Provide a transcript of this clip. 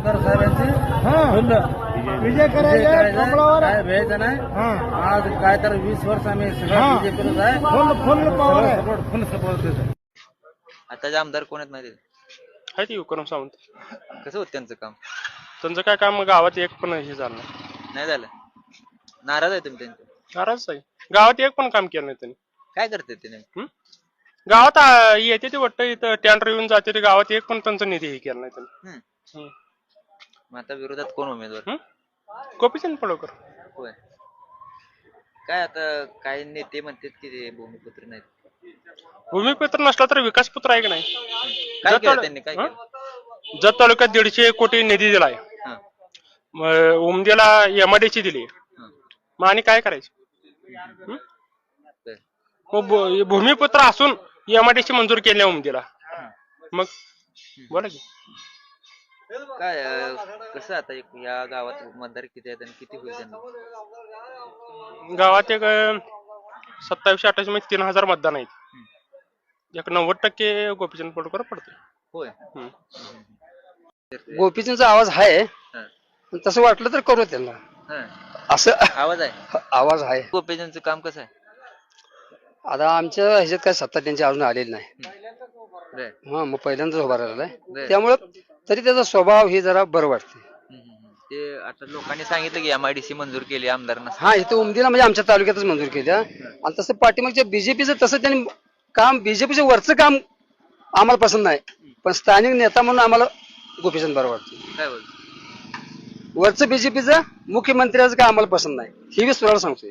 आमदार साहेबांची हा. फुल विजय करायचे भ्यायचं नाही हा. आज काय तर वीस वर्ष आम्ही. सगळं बीजेपीलाच आहे. Full power support full support देतो आताचे आमदार कोण आहेत माहिती आहे? ती विक्रम सावंत. कसं होत त्यांचं काम? त्यांचं काय काम? गावात एक पण हे झालं नाही. नाही झालं? नाराज आहे तुम्ही त्यांचे? नाराज आहे. गावात एक पण काम केलं नाही त्यांनी. काय करते ते नेमकं? हं? गावात आ, येते ते वाटतं इथं टेंडर येऊन जाते ते गावात एक पण त्यांचा निधी हे केला नाही त्यांनी. हं. हं. मग आता विरोधात कोण उमेदवार? गोपीचंद पडवकर होय. काय आता काही नेते म्हणतात की ते भूमिपुत्र नाहीत. भूमिपत्र नसला तर विकासपत्र आहे का नाही? काय जत केलं तालु- त्यांनी? काय हं? केलं? जत तालुक्यात दीडशे कोटी निधी दिलाय. हा. उमदीला एमआयडीसी दिली. हा. मग आणि काय करायचं? हं? बर. मग भू- भूमिपुत्र असून एमआयडीसी मंजूर केली उमदीला. मग? बोला की. काय अं, कसं आता एक या गावात मतदार किती आहेत आणि किती होईल त्यांना? गावात एक सत्तावीसशे अठ्ठावीसमध्ये तीन हजार मतदान आहेत. एक नव्वद टक्के गोपीचंद पडकर पडते होय. हं. गोपीचंदचा आवाज आहे हा. पण तसं वाटलं तर करू त्यांना. हा. असं आवाज आहे? आवाज आहे. गोपीचंदचं काम कसं आहे? आता आमच्या ह्याच्यात काय सत्ता त्यांची अजून आलेली नाही. बर. हा मग पहिल्यांदाच उभा राहिलेला बर. आहे त्यामुळं तरी त्याचा स्वभाव हे जरा बरं वाटते. ते आता लोकांनी सांगितलं की एमआयडीसी मंजूर केली आमदारांना हा इथं उमदीला म्हणजे आमच्या तालुक्यातच मंजूर केल्या आणि तसं पाठीमागच्या बीजेपीचं तसं त्यांनी काम बीजेपीचं वरचं काम आम्हाला पसंत नाही. पण स्थानिक नेता म्हणून आम्हाला गोपीचंद बरं वाटतं. काय बोल वरचं बीजेपीचं मुख्यमंत्र्याचं काय आम्हाला पसंत नाही. ही मी तुम्हाला सांगतोय.